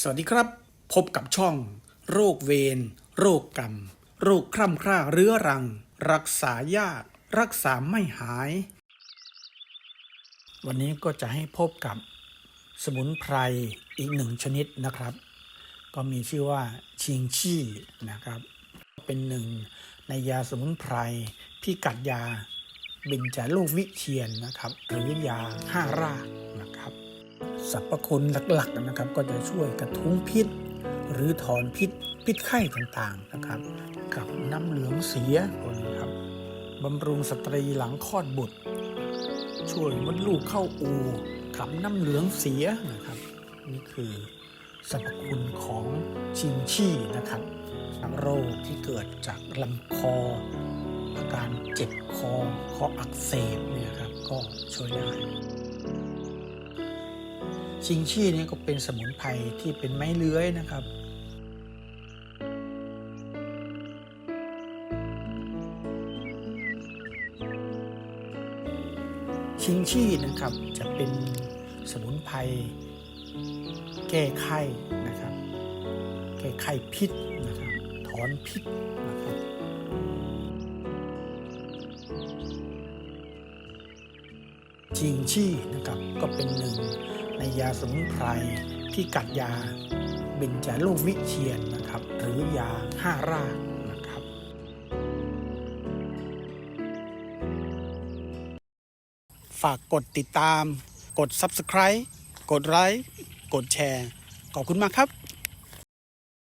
สวัสดีครับ พบกับช่อง โรคเวรโรคกรรม โรคคร่ำคร่าเรื้อรัง รักษายาก รักษาไม่หาย วันนี้ก็จะให้พบกับสมุนไพรอีกหนึ่งชนิดนะครับ ก็มีชื่อว่าชิงชี่นะครับ เป็นหนึ่งในยาสมุนไพรพิกัดยาเบญจโลกวิเชียนนะครับ หรือยาห้าราก สรรพคุณหลักๆนะครับ ก็จะช่วยกระทุ้งพิษ หรือถอนพิษพิษไข้ต่างๆนะครับ กับน้ำเหลืองเสียตัวนี้ครับบำรุงสตรีหลังคลอดบุตร ช่วยมดลูกเข้าอูขับน้ำเหลืองเสียนะครับ นี่คือสรรพคุณของชิงชี่นะครับโรคที่เกิดจากลำคออาการเจ็บคอคออักเสบเนี่ยครับก็ช่วยได้ ชิงชี่นี่ก็เป็นสมุนไพรที่เป็นไม้เลื้อยนะครับ ชิงชี่นะครับจะเป็นสมุนไพรแก้ไข้นะครับ แก้ไข้พิษนะครับ ถอนพิษนะครับชิงชี่นะครับก็เป็นหนึ่ง ยาสมุนไพรที่กัดยาเบญจโลกวิเชียนนะครับ หรือยาห้ารากนะครับ ฝากกดติดตาม กด Subscribe กดไลค์กดแชร์ ขอบคุณมากครับ